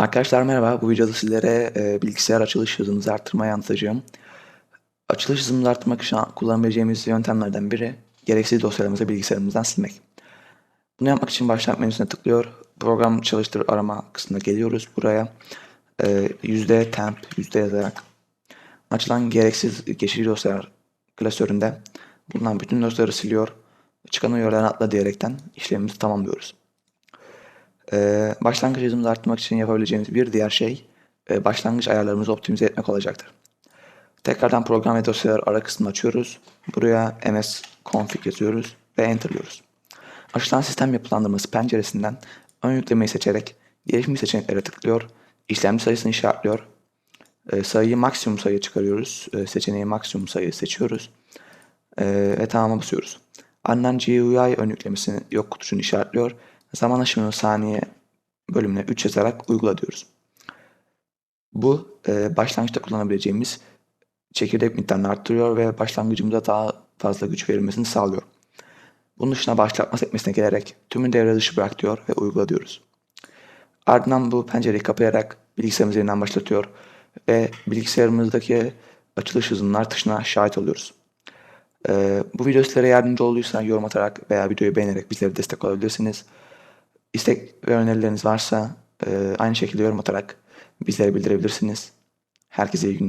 Arkadaşlar merhaba. Bu videoda sizlere e, bilgisayar açılış hızınızı arttırmayı anlatacağım. Açılış hızımızı arttırmak için kullanabileceğimiz yöntemlerden biri gereksiz dosyalarımızı bilgisayarımızdan silmek. Bunu yapmak için başlat menüsüne tıklıyor. Program çalıştır arama kısmına geliyoruz. Buraya e, yüzde temp yüzde yazarak açılan gereksiz geçici dosyalar klasöründe bulunan bütün dosyaları siliyor. Çıkan uyarılarını atla diyerekten işlemimizi tamamlıyoruz. Ee, başlangıç hızımızı arttırmak için yapabileceğimiz bir diğer şey e, başlangıç ayarlarımızı optimize etmek olacaktır. Tekrardan program ve dosyalar ara kısmını açıyoruz. Buraya ms config yazıyoruz ve enterliyoruz. Açılan sistem yapılandırması penceresinden ön yüklemeyi seçerek gelişmiş seçeneklere tıklıyor. İşlemci sayısını işaretliyor. E, sayıyı maksimum sayı çıkarıyoruz. E, seçeneği maksimum sayı seçiyoruz. Ve tamam'a basıyoruz. Ardından GUI ön yüklemesini yok kutusunu işaretliyor. Zaman aşımını saniye bölümüne 3 yazarak uygula diyoruz. Bu e, başlangıçta kullanabileceğimiz çekirdek miktarını arttırıyor ve başlangıcımıza daha fazla güç verilmesini sağlıyor. Bunun dışında başlatma sekmesine gelerek tümü devre dışı bırak diyor ve uygula diyoruz. Ardından bu pencereyi kapayarak bilgisayarımızı yeniden başlatıyor ve bilgisayarımızdaki açılış hızının artışına şahit oluyoruz. Ee, bu video sizlere yardımcı olduysa yorum atarak veya videoyu beğenerek bizlere destek olabilirsiniz. İstek ve önerileriniz varsa e, aynı şekilde yorum atarak bizlere bildirebilirsiniz. Herkese iyi günler.